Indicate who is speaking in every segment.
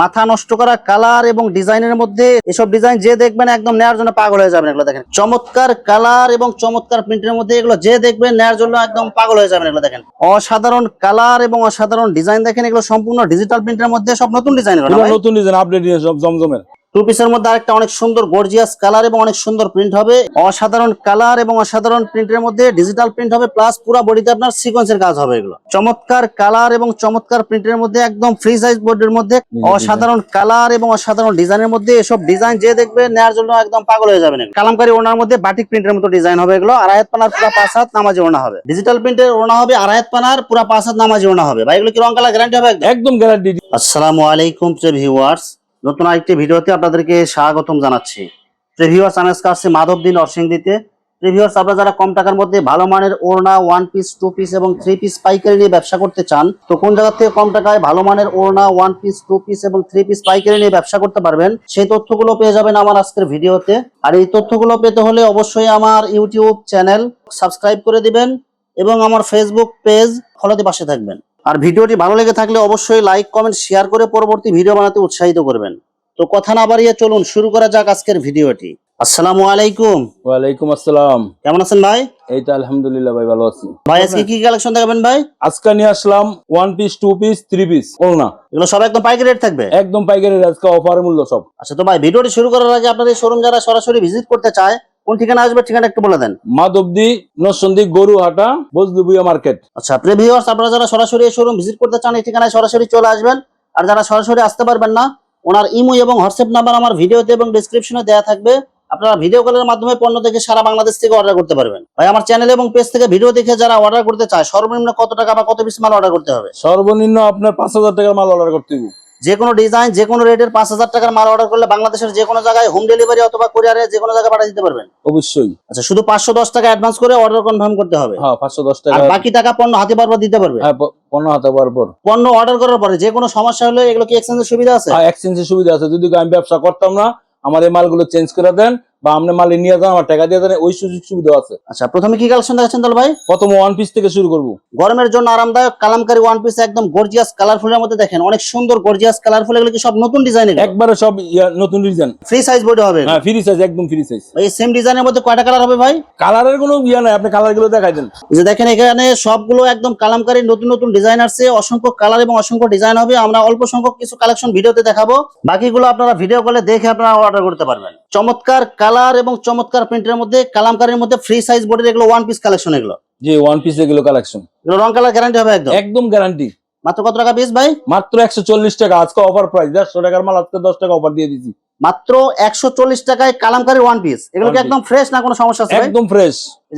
Speaker 1: মাথা নষ্ট করা কালার এবং ডিজাইনের মধ্যে এসব ডিজাইন যে দেখবেন একদম নেয়ার জন্য পাগল হয়ে যাবেন এগুলো দেখেন। চমৎকার কালার এবং চমৎকার প্রিন্টের মধ্যে এগুলো যে দেখবেন নেয়ার জন্য একদম পাগল হয়ে যাবেন এগুলো দেখেন। অসাধারণ কালার এবং অসাধারণ ডিজাইন দেখেন এগুলো সম্পূর্ণ ডিজিটাল প্রিন্টের মধ্যে সব নতুন ডিজাইন
Speaker 2: নতুন ডিজাইন আপডেট সব জমজমের।
Speaker 1: টু পিসের মধ্যে আরেকটা অনেক সুন্দর গর্জিয়াস কালার এবং অনেক সুন্দর প্রিন্ট হবে। অসাধারণ কালার এবং অসাধারণ প্রিন্টের মধ্যে ডিজিটাল প্রিন্ট হবে প্লাস পুরো বডিতে আপনার সিকোয়েন্সের কাজ হবে এগুলো। চমৎকার কালার এবং চমৎকার প্রিন্টের মধ্যে একদম ফ্রি সাইজ বোর্ডের মধ্যে অসাধারণ কালার এবং অসাধারণ ডিজাইনের মধ্যে এসব ডিজাইন যে দেখবে নেওয়ার জন্য একদম পাগল হয়ে যাবেন। কালামকারী ওনার মধ্যে বাটিক প্রিন্টের মতো ডিজাইন হবে এগুলো। আড়াইত পানার পুরো পাঁচ হাত নামাজি ওনা হবে। ডিজিটাল প্রিন্টের ওনা হবে আড়াইত পানার পুরো পাঁচ হাত নামাজি ওনা হবে। ভাই এগুলো কি রং কালার গ্যারান্টি হবে একদম?
Speaker 2: একদম গ্যারান্টি
Speaker 1: আসসালামু আলাইকুম ভিউয়ার্স নতুন আরেকটি ভিডিওতে আপনাদেরকে স্বাগতম জানাচ্ছি। প্রিয় ভিউয়ার্স আমি আজকে আসছি মাধবদিন অরসিংদিতে প্রিয় ভিউয়ার্স আপনারা যারা কম টাকার মধ্যে ভালো মানের ওড়না ওয়ান পিস টু পিস এবং থ্রি পিস পাইকারি নিয়ে ব্যবসা করতে চান, তো কোন জায়গা থেকে কম টাকায় ভালো মানের ওড়না ওয়ান পিস টু পিস এবং থ্রি পিস পাইকারি নিয়ে ব্যবসা করতে পারবেন, সেই তথ্যগুলো পেয়ে যাবেন আমার আজকের ভিডিওতে। আর এই তথ্যগুলো পেতে হলে অবশ্যই আমার ইউটিউব চ্যানেল সাবস্ক্রাইব করে দিবেন এবং আমার ফেসবুক পেজ ফলোতে পাশে থাকবেন। আর ভিডিওটি ভালো লেগে থাকলে অবশ্যই লাইক কমেন্ট শেয়ার করে পরবর্তী ভিডিও বানাতে উৎসাহিত করবেন। তো কথা না বাড়িয়ে চলুন শুরু করা যাক আজকের ভিডিওটি। আসসালামু আলাইকুম।
Speaker 2: ওয়ালাইকুম আসসালাম।
Speaker 1: কেমন আছেন ভাই?
Speaker 2: এই তো আলহামদুলিল্লাহ ভাই ভালো আছি।
Speaker 1: ভাই আজকে কি কালেকশন দেখাবেন ভাই?
Speaker 2: আজকে নিয়ে আসলাম one piece two piece three piece না
Speaker 1: এগুলো সব একদম পাইকারি রেট থাকবে?
Speaker 2: একদম পাইকারি রেট আজকে অফার মূল্য সব।
Speaker 1: আচ্ছা তো ভাই ভিডিওটি শুরু করার আগে আপনাদের শোরুম যারা সরাসরি ভিজিট করতে চায় কোন ঠিকানা আসবে ঠিকানা একটু বলে দেন।
Speaker 2: মাধবদি নরসন্দী গরুহাটা বজদুবুয়া মার্কেট।
Speaker 1: আচ্ছা প্রিভিউয়ার্স আপনারা যারা সরাসরি শোরুম ভিজিট করতে চান এই ঠিকানায় সরাসরি চলে আসবেন। আর যারা সরাসরি আসতে পারবেন না ওনার ইমো এবং হোয়াটসঅ্যাপ নাম্বার আমার ভিডিওতে এবং ডেসক্রিপশনে দেওয়া থাকবে। আপনারা ভিডিও কলের মাধ্যমে পণ্য দেখে সারা বাংলাদেশ থেকে অর্ডার করতে পারবেন। ভাই আমার চ্যানেল এবং পেজ থেকে ভিডিও দেখে যারা অর্ডার করতে চায় সর্বনিম্ন কত টাকা বা কত পিস মাল অর্ডার করতে হবে?
Speaker 2: সর্বনিম্ন আপনার পাঁচ হাজার টাকার মাল অর্ডার করতে হবে
Speaker 1: যে কোনো ডিজাইন যে কোনো রেটের পাঁচ হাজার টাকার মাল অর্ডার করলে বাংলাদেশের যে কোনো জায়গায় হোম ডেলিভারি অথবা কুরিয়ারে যে কোনো জায়গায় পাঠিয়ে দিতে পারবেন।
Speaker 2: অবশ্যই।
Speaker 1: আচ্ছা শুধু পাঁচশো দশ টাকা অ্যাডভান্স করে অর্ডার কনফার্ম করতে হবে।
Speaker 2: হ্যাঁ পাঁচশো দশ
Speaker 1: আর
Speaker 2: টাকা
Speaker 1: বাকি টাকা পণ্য হাতে বারবার দিতে পারবে?
Speaker 2: হ্যাঁ পণ্য হাতে বারবার। পর
Speaker 1: পণ্য অর্ডার করার পরে যে কোনো সমস্যা হলে এগুলো কি এক্সচেঞ্জের সুবিধা আছে?
Speaker 2: হ্যাঁ এক্সচেঞ্জের সুবিধা আছে। যদি আমি ব্যবসা করতাম না আমার এই মালগুলো চেঞ্জ করে দেন বা আপনি মাল নিয়ে যান আমার টাকা দিয়ে দেন ওই সুযোগ সুবিধা আছে।
Speaker 1: আচ্ছা প্রথমে কি কালেকশন দেখাচ্ছেন তাহলে ভাই?
Speaker 2: প্রথম ওয়ান পিস থেকে শুরু করব।
Speaker 1: গরমের জন্য আরামদায়ক কালামকারী ওয়ান পিস একদম গর্জিয়াস কালারফুলের মধ্যে দেখেন অনেক সুন্দর গর্জিয়াস কালারফুল এগুলো কি সব নতুন ডিজাইন
Speaker 2: একবারে সব নতুন ডিজাইন
Speaker 1: ফ্রি সাইজ বডি হবে।
Speaker 2: হ্যাঁ ফ্রি সাইজ একদম ফ্রি সাইজ
Speaker 1: এই সেম ডিজাইনের মধ্যে কয়টা কালার হবে ভাই?
Speaker 2: কালারের কোনো ইয়া নাই আপনি কালারগুলো দেখাই দেন।
Speaker 1: যে দেখেন এখানে সবগুলো একদম কালামকারী নতুন নতুন ডিজাইন আসছে। অসংখ্য কালার এবং অসংখ্য ডিজাইন হবে। আমরা অল্প সংখ্যক কিছু কালেকশন ভিডিওতে দেখাবো। বাকিগুলো আপনারা ভিডিও কলে দেখে আপনারা অর্ডার করতে পারবেন। চমৎকার কালার এবং চমৎকার প্রিন্টের মধ্যে কালামকারীর মধ্যে ফ্রি সাইজ বডির এগুলো ওয়ান পিস কালেকশন এগুলো।
Speaker 2: যে ওয়ান পিস এগুলো কালেকশন
Speaker 1: এগুলো রং কালার গ্যারান্টি হবে একদম?
Speaker 2: একদম গ্যারান্টি
Speaker 1: মাত্র কত টাকা পিস ভাই?
Speaker 2: মাত্র একশো চল্লিশ টাকা আজকে অফার প্রাইস দেড়শো টাকার মাল আজকে দশ টাকা অফার দিয়ে দিছি।
Speaker 1: মাত্র একশো চল্লিশ টাকায় কালামকারী ওয়ান পিস এগুলো কি একদম ফ্রেশ না কোনো সমস্যা আছে
Speaker 2: একদম ফ্রেশ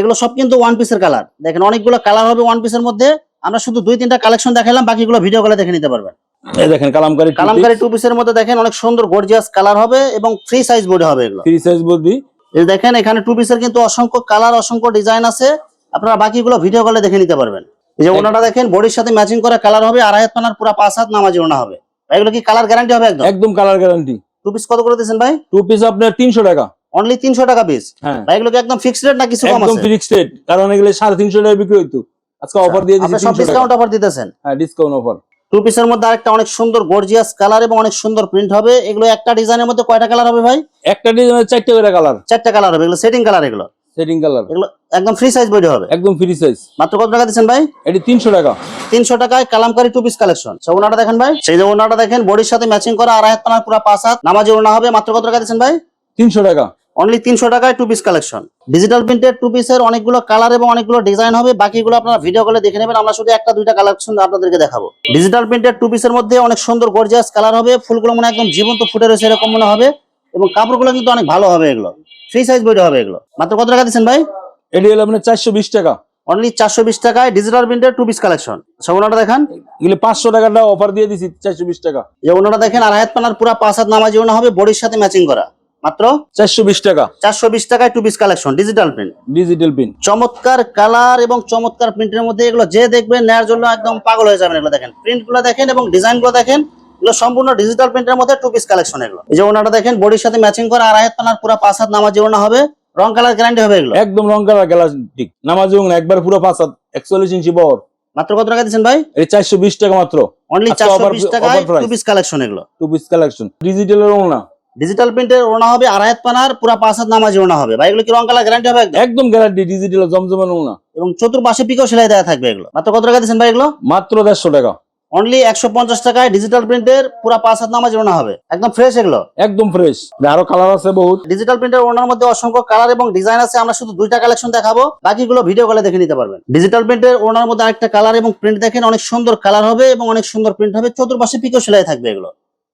Speaker 1: এগুলো সব কিন্তু ওয়ান পিসের কালার দেখেন অনেকগুলো কালার হবে ওয়ান পিসের মধ্যে। আমরা শুধু দুই তিনটা কালেকশন দেখালাম বাকিগুলো ভিডিও কলে দেখে নিতে পারবেন।
Speaker 2: দেখেন কালামকারি
Speaker 1: কালামকারী টু পিসের মধ্যে দেখেন অনেক সুন্দর গর্জিয়াস কালার হবে এবং ফ্রি সাইজ বডি হবে এগুলো।
Speaker 2: ফ্রি সাইজ বডি
Speaker 1: এই দেখেন এখানে টু পিসের কিন্তু অসংখ্য কালার অসংখ্য ডিজাইন আছে। আপনারা বাকিগুলো ভিডিও কলে দেখে নিতে পারবেন। এই যে ওনাটা দেখেন বডির সাথে ম্যাচিং করা কালার হবে আড়াই হাত পানার পুরো পাঁচ হাত নামাজি ওনা হবে। এগুলো কি কালার গ্যারান্টি হবে একদম?
Speaker 2: একদম কালার গ্যারান্টি
Speaker 1: টু পিস কত করে দিয়েছেন ভাই?
Speaker 2: টু পিস আপনার তিনশো টাকা।
Speaker 1: অনলি তিনশো টাকা পিস
Speaker 2: হ্যাঁ।
Speaker 1: ভাই এগুলো কি একদম ফিক্সড রেট না কিছু কম
Speaker 2: একদম ফিক্সড রেট কারণ এগুলো সাড়ে তিনশো টাকা বিক্রি হইতো। আজকে অফার দিয়ে দিচ্ছি
Speaker 1: আপনি সব ডিসকাউন্ট অফার দিতেছেন?
Speaker 2: হ্যাঁ ডিসকাউন্ট অফার
Speaker 1: টু পিসের মধ্যে আরেকটা অনেক সুন্দর গর্জিয়াস কালার এবং অনেক সুন্দর প্রিন্ট হবে। এগুলো একটা ডিজাইনের মধ্যে কয়টা কালার হবে ভাই?
Speaker 2: একটা ডিজাইনের চারটে করে কালার
Speaker 1: চারটা কালার হবে। এগুলো সেটিং কালার এগুলো।
Speaker 2: সেটিং কালার
Speaker 1: এগুলো একদম ফ্রি সাইজ বডি হবে।
Speaker 2: একদম ফ্রি সাইজ
Speaker 1: মাত্র কত টাকা দিচ্ছেন ভাই?
Speaker 2: এটি তিনশো টাকা।
Speaker 1: তিনশো টাকায় কালামকারী টু পিস কালেকশন সে ওনাটা দেখেন ভাই। সেই যে ওনাটা দেখেন বডির সাথে ম্যাচিং করা আড়াই হাত পুরো পাঁচ হাত। নামাজি ওনা হবে। মাত্র কত টাকা দিচ্ছেন ভাই?
Speaker 2: তিনশো টাকা।
Speaker 1: অনলি তিনশো টাকায় two piece collection digital printed two পিসের অনেকগুলো কালার এবং অনেকগুলো ডিজাইন হবে। বাকিগুলো আপনারা ভিডিও কলে দেখে নেবেন। আমরা শুধু একটা দুইটা কালেকশন আপনাদেরকে দেখাবো। ডিজিটাল প্রিন্টের টু পিসের মধ্যে অনেক সুন্দর গর্জিয়াস কালার হবে। ফুলগুলো মনে একদম জীবন্ত ফুটে রয়েছে এরকম মনে হবে। এবং কাপড়গুলো কিন্তু অনেক ভালো হবে এগুলো। ফ্রি সাইজ বইটা হবে এগুলো। মাত্র কত টাকা দিচ্ছেন ভাই?
Speaker 2: এটি হলো আপনার চারশো বিশ টাকা।
Speaker 1: অনলি চারশো বিশ টাকায় ডিজিটাল প্রিন্টের টু পিস কালেকশন সব ওনাটা দেখান।
Speaker 2: এগুলো পাঁচশো টাকাটা অফার দিয়ে দিছি চারশো বিশ টাকা।
Speaker 1: যে ওনাটা দেখেন আর হাত পানার পুরো পাঁচ হাত নামাজি ওনা হবে। বডির সাথে ম্যাচিং করা। মাত্র
Speaker 2: চারশো বিশ টাকা।
Speaker 1: চারশো বিশ টাকায় two piece collection digital print
Speaker 2: digital pin
Speaker 1: চমৎকার কালার এবং চমৎকার প্রিন্টের মধ্যে এগুলো যে দেখবেন নেয়ার জন্য একদম পাগল হয়ে যাবেন এগুলো দেখেন। প্রিন্টগুলো দেখেন এবং ডিজাইনগুলো দেখেন এগুলো সম্পূর্ণ ডিজিটাল প্রিন্টের মধ্যে টু পিস কালেকশন এগুলো। এই যে ওনাটা দেখেন বডির সাথে ম্যাচিং করা আড়াই হাত পানার পুরো পাঁচ হাত নামাজি ওনা হবে রং কালার গ্যারান্টি হবে এগুলো।
Speaker 2: একদম রং কালার গ্যালান্টিক নামাজ এবং একবার পুরো পাঁচ হাত একচল্লিশ ইঞ্চি বহর
Speaker 1: মাত্র কত টাকা দিচ্ছেন ভাই?
Speaker 2: এই চারশো বিশ টাকা মাত্র।
Speaker 1: অনলি চারশো
Speaker 2: offer-
Speaker 1: বিশ টাকায়
Speaker 2: offer
Speaker 1: টু পিস কালেকশন এগুলো।
Speaker 2: টু পিস কালেকশন ডিজিটালের না
Speaker 1: ডিজিটাল প্রিন্টের ওনা হবে আড়াই হাত পানার পুরা পাঁচ হাত নামাজি ওনা হবে। ভাই এগুলো কি রং কালার গ্যারান্টি হবে একদম?
Speaker 2: গ্যারান্টি ডিজিটাল জমজমের না
Speaker 1: এবং চতুর্পাশে পিকো সেলাই দেওয়া থাকবে এগুলো। মাত্র কত টাকা দিচ্ছেন ভাই এগুলো?
Speaker 2: মাত্র দেড়শো টাকা।
Speaker 1: অনলি একশো পঞ্চাশ টাকায় ডিজিটাল প্রিন্টের পুরা পাঁচ হাত নামাজি ওনা হবে। একদম ফ্রেশ এগুলো?
Speaker 2: একদম ফ্রেশ আরও কালার আছে বহুত।
Speaker 1: ডিজিটাল প্রিন্টের ওনার মধ্যে অসংখ্য কালার এবং ডিজাইন আছে। আমরা শুধু দুইটা কালেকশন দেখাবো। বাকিগুলো ভিডিও কলে দেখে নিতে পারবেন। ডিজিটাল প্রিন্টের ওনার মধ্যে আরেকটা কালার এবং প্রিন্ট দেখেন অনেক সুন্দর কালার হবে এবং অনেক সুন্দর প্রিন্ট হবে। চতুর্পাশে পিকো সেলাই থাকবে এগুলো।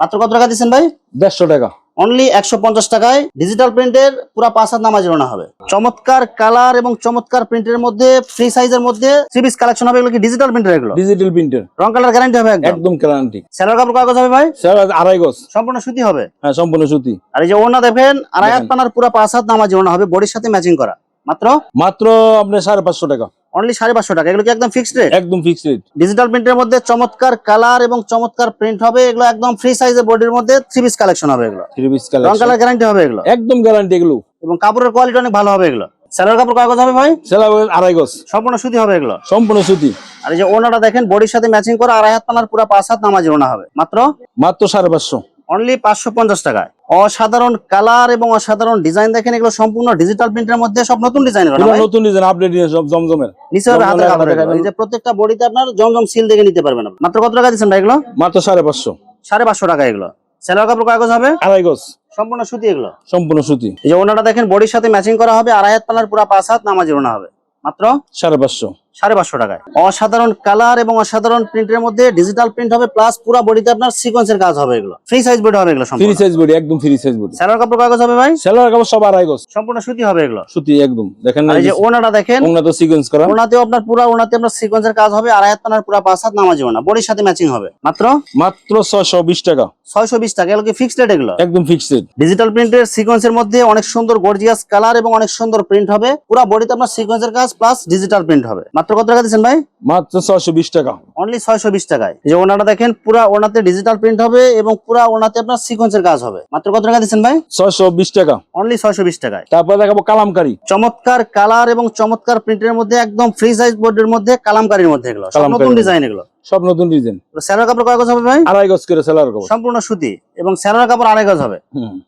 Speaker 1: মাত্র কত টাকা দিচ্ছেন ভাই?
Speaker 2: দেড়শো টাকা।
Speaker 1: অনলি একশো পঞ্চাশ টাকায় ডিজিটাল প্রিন্টের পুরা পাঁচ হাত নামাজ ওনা হবে। চমৎকার কালার এবং চমৎকার প্রিন্টের মধ্যে ফ্রি সাইজের মধ্যে থ্রি পিস কালেকশন হবে। এগুলো কি ডিজিটাল প্রিন্টের এগুলো?
Speaker 2: ডিজিটাল প্রিন্টের
Speaker 1: রং কালার গ্যারান্টি হবে একদম।
Speaker 2: গ্যারান্টি
Speaker 1: স্যালোর কাপড় কাগজ হবে ভাই?
Speaker 2: স্যার আড়াই গজ।
Speaker 1: সম্পূর্ণ সুতি হবে?
Speaker 2: হ্যাঁ সম্পূর্ণ সুতি।
Speaker 1: আর এই যে ওনা দেখেন আড়াই হাত পানার পুরা পাঁচ হাত নামাজ ওনা হবে। বডির সাথে ম্যাচিং করা। মাত্র?
Speaker 2: মাত্র আপনার সাড়ে পাঁচশো টাকা।
Speaker 1: অনলি সাড়ে পাঁচশো টাকা। এগুলো কি একদম ফিক্সড রেট
Speaker 2: একদম ফিক্সড রেট
Speaker 1: ডিজিটাল প্রিন্টের মধ্যে চমৎকার কালার এবং চমৎকার প্রিন্ট হবে। এগুলো একদম ফ্রি সাইজের বডির মধ্যে থ্রি পিস কালেকশন হবে এগুলো।
Speaker 2: থ্রি পিস
Speaker 1: রং কালার গ্যারান্টি হবে এগুলো।
Speaker 2: একদম গ্যারান্টি এগুলো।
Speaker 1: এবং কাপড়ের কোয়ালিটি অনেক ভালো হবে এগুলো। স্যালোর কাপড় কাগজ হবে ভাই?
Speaker 2: সেলা আড়াই গজ।
Speaker 1: সম্পূর্ণ সুতি হবে এগুলো।
Speaker 2: সম্পূর্ণ সুতি।
Speaker 1: আর এই যে ওনাটা দেখেন বডির সাথে ম্যাচিং করা আড়াই হাত পানার পুরো পাঁচ হাত নামাজি ওনা হবে। মাত্র?
Speaker 2: মাত্র সাড়ে পাঁচশো।
Speaker 1: অনলি পাঁচশো পঞ্চাশ টাকায়। অসাধারণ কালার এবং অসাধারণ ডিজাইন দেখেন এগুলো সম্পূর্ণ ডিজিটাল প্রিন্টের মধ্যে সব নতুন ডিজাইন
Speaker 2: নতুন ডিজাইন আপডেট সব জমজমের।
Speaker 1: নিচে কাপড় যে প্রত্যেকটা বডিতে আপনার জমজম সিল দেখে নিতে পারবেন। মাত্র কত টাকা দিচ্ছেন ভাই এগুলো?
Speaker 2: মাত্র সাড়ে পাঁচশো।
Speaker 1: সাড়ে পাঁচশো টাকা এগুলো। সেলার কাপড় কাগজ হবে?
Speaker 2: আড়াই গজ।
Speaker 1: সম্পূর্ণ সুতি এগুলো?
Speaker 2: সম্পূর্ণ সুতি।
Speaker 1: এই যে ওনাটা দেখেন বডির সাথে ম্যাচিং করা হবে আড়াই হাত পালার পুরো পাঁচ হাত নামাজি ওনা হবে। মাত্র?
Speaker 2: সাড়ে পাঁচশো।
Speaker 1: সাড়ে পাঁচশো টাকায়। অসাধারণ কালার এবং অসাধারণ প্রিন্টের মধ্যে ডিজিটাল প্রিন্ট হবে প্লাস পুরো বডিতে আপনার সিকোয়েন্সের কাজ হবে এগুলো। ফ্রি সাইজ বডি হবে এগুলো
Speaker 2: ফ্রি সাইজ বডি একদম ফ্রি সাইজ বডি
Speaker 1: সেলোয়ার কাপড় কাগজ হবে ভাই?
Speaker 2: সেলার কাপড় সব আড়াই গজ।
Speaker 1: সম্পূর্ণ সুতি হবে এগুলো।
Speaker 2: সুতি একদম। দেখেন
Speaker 1: এই যে ওনাটা দেখেন।
Speaker 2: উন্নত সিকোয়েন্স করা।
Speaker 1: ওনাতেও আপনার পুরো ওনাতে আপনার সিকোয়েন্সের কাজ হবে আড়াই হাত পুরো পাঁচ হাত নামাজি ওনা। বডির সাথে ম্যাচিং হবে। মাত্র?
Speaker 2: মাত্র ছয়শো বিশ টাকা।
Speaker 1: ছয়শো বিশ টাকা। এগুলো কি ফিক্সড রেট এগুলো?
Speaker 2: একদম ফিক্সড রেট
Speaker 1: ডিজিটাল প্রিন্টের সিকোয়েন্সের মধ্যে অনেক সুন্দর গর্জিয়াস কালার এবং অনেক সুন্দর প্রিন্ট হবে। পুরো বডিতে আপনার সিকোয়েন্সের কাজ প্লাস ডিজিটাল প্রিন্ট হবে। মাত্র কত টাকা দিচ্ছেন ভাই?
Speaker 2: মাত্র ছয়শো বিশ টাকা।
Speaker 1: অনলি ছয়শো বিশ টাকায়। এই যে ওনারা দেখেন পুরা ওনাতে ডিজিটাল প্রিন্ট হবে এবং পুরা ওনাতে আপনার সিকোয়েন্সের কাজ হবে। মাত্র কত টাকা দিচ্ছেন ভাই?
Speaker 2: ছয়শো বিশ টাকা।
Speaker 1: অনলি ছয়শো বিশ টাকায়।
Speaker 2: তারপরে দেখাবো কালামকারী।
Speaker 1: চমৎকার কালার এবং চমৎকার প্রিন্টের মধ্যে একদম ফ্রি সাইজ বোর্ডের মধ্যে কালামকারীর মধ্যে এগুলো। নতুন ডিজাইন এগুলো।
Speaker 2: সব নতুন ডিজাইন।
Speaker 1: স্যালোর কাপড় কয় গজ হবে ভাই?
Speaker 2: আড়াই গজ করে সেলার কাপড়।
Speaker 1: সম্পূর্ণ সুতি এবং স্যালোর কাপড় আড়াই গজ হবে।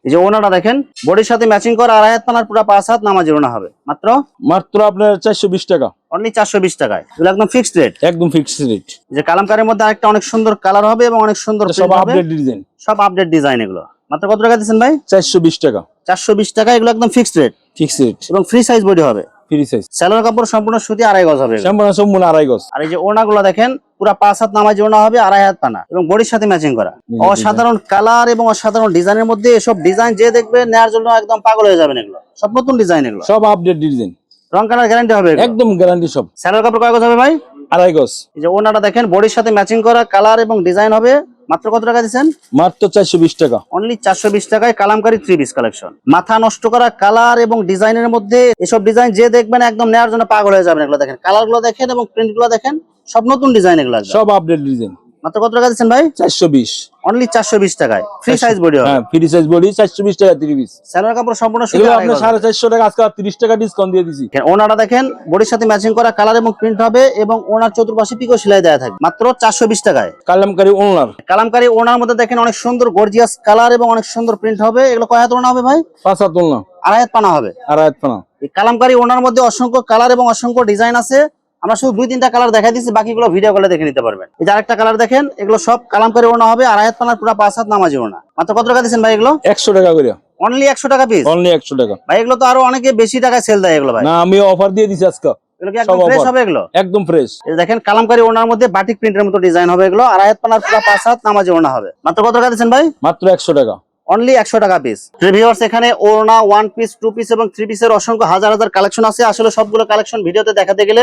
Speaker 1: এই যে ওনাটা দেখেন বডির সাথে ম্যাচিং করা আড়াই হাত পানার পুরো পাঁচ হাত নামাজি ওনা হবে। মাত্র?
Speaker 2: মাত্র আপনার চারশো বিশ টাকা।
Speaker 1: অনলি চারশো বিশ টাকায়। এগুলো একদম ফিক্সড রেট
Speaker 2: একদম ফিক্সড রেট
Speaker 1: যে কালামকারীর মধ্যে আরেকটা অনেক সুন্দর কালার হবে এবং অনেক সুন্দর
Speaker 2: সব আপডেট ডিজাইন
Speaker 1: সব আপডেট ডিজাইন এগুলো। মাত্র কত টাকা দিচ্ছেন ভাই?
Speaker 2: চারশো বিশ টাকা।
Speaker 1: চারশো বিশ টাকা এগুলো একদম ফিক্সড রেট
Speaker 2: ফিক্সড রেট
Speaker 1: এবং ফ্রি সাইজ বডি হবে।
Speaker 2: Free size.
Speaker 1: কাপড় সম্পূর্ণ সুতি আড়াই গজ হবে।
Speaker 2: সম্পূর্ণ সম্পূর্ণ আড়াই গজ।
Speaker 1: আর এই যে ওনাগুলো দেখেন পুরা পাঁচ হাত নামাজি ওনা হবে আড়াই হাত পানা। এবং বডির সাথে ম্যাচিং করা। অসাধারণ কালার এবং অসাধারণ ডিজাইনের মধ্যে এসব ডিজাইন যে দেখবে নেওয়ার জন্য একদম পাগল হয়ে যাবেন এগুলো। সব নতুন ডিজাইন এগুলো।
Speaker 2: সব আপডেট ডিজাইন
Speaker 1: রং কালার গ্যারান্টি হবে
Speaker 2: একদম গ্যারান্টি সব।
Speaker 1: স্যালোর কাপড় কয় গজ হবে ভাই?
Speaker 2: আড়াই গজ।
Speaker 1: এই যে ওনাটা দেখেন বডির সাথে ম্যাচিং করা কালার এবং ডিজাইন হবে। মাত্র কত টাকা দিচ্ছেন?
Speaker 2: মাত্র চারশো বিশ টাকা।
Speaker 1: অনলি চারশো বিশ টাকায় কালামকারি থ্রি পিস কালেকশন মাথা নষ্ট করা কালার এবং ডিজাইনের মধ্যে এসব ডিজাইন যে দেখবেন একদম নেওয়ার জন্য পাগল হয়ে যাবেন এগুলো দেখেন। কালারগুলো দেখেন এবং প্রিন্টগুলো দেখেন সব নতুন ডিজাইন এগুলো
Speaker 2: সব আপডেট ডিজাইন
Speaker 1: মাত্র কত টাকা দিচ্ছেন ভাই?
Speaker 2: চারশো বিশ।
Speaker 1: অনলি চারশো বিশ টাকায়। ফ্রি সাইজ বডি
Speaker 2: হ্যাঁ ফ্রি সাইজ বডি চারশো বিশ টাকা তিরিশ। পিস
Speaker 1: স্যালোয়ার কাপড় সম্পূর্ণ
Speaker 2: আপনার সাড়ে চারশো টাকা আজকে তিরিশ টাকা ডিসকাউন্ট দিয়ে দিছি।
Speaker 1: ওনাটা দেখেন বডির সাথে ম্যাচিং করা কালার এবং প্রিন্ট হবে এবং ওনার চতুর্পাশে পিকো সেলাই দেওয়া থাকবে মাত্র চারশো বিশ টাকায়।
Speaker 2: কালামকারি ওনার।
Speaker 1: কালামকারী ওনার মধ্যে দেখেন অনেক সুন্দর গর্জিয়াস কালার এবং অনেক সুন্দর প্রিন্ট হবে। এগুলো কয় হাত ওনা হবে ভাই?
Speaker 2: পাঁচ হাত ওনা
Speaker 1: আড়াই হাত পানা হবে।
Speaker 2: আড়াই হাত পানা।
Speaker 1: এই কালামকারী ওনার মধ্যে অসংখ্য কালার এবং অসংখ্য ডিজাইন আছে। আমরা শুধু দুই তিনটা কালার দেখাই দিচ্ছি বাকিগুলো ভিডিও কলে দেখে নিতে পারবেন। এই যে আরেকটা কালার দেখেন এগুলো সব কালামকারী ওনা হবে আর হাত পানার পুরো পাঁচ হাত নামাজি ওনা মাত্র কত টাকা দিচ্ছেন ভাই এগুলো?
Speaker 2: একশো টাকা করে।
Speaker 1: অনলি একশো টাকা পিস
Speaker 2: অনলি একশো টাকা।
Speaker 1: ভাই এগুলো তো আরও অনেকে বেশি টাকায় সেল দেয় এগুলো ভাই।
Speaker 2: না আমি অফার দিয়ে দিছি আজকে।
Speaker 1: একদম ফ্রেশ দেখেন কালামকারী ওনার মধ্যে বাটিক প্রিন্টের মতো ডিজাইন হবে এগুলো পানার পুরো পাঁচ হাত নামাজি ওনা হবে। মাত্র কত টাকা দিচ্ছেন ভাই?
Speaker 2: মাত্র একশো টাকা।
Speaker 1: অনলি একশো টাকা পিস এখানে ওড়না ওয়ান পিস টু পিস এবং থ্রি পিসের অসংখ্য হাজার হাজার কালেকশন আছে। আসলে সবগুলো কালেকশন ভিডিওতে দেখাতে গেলে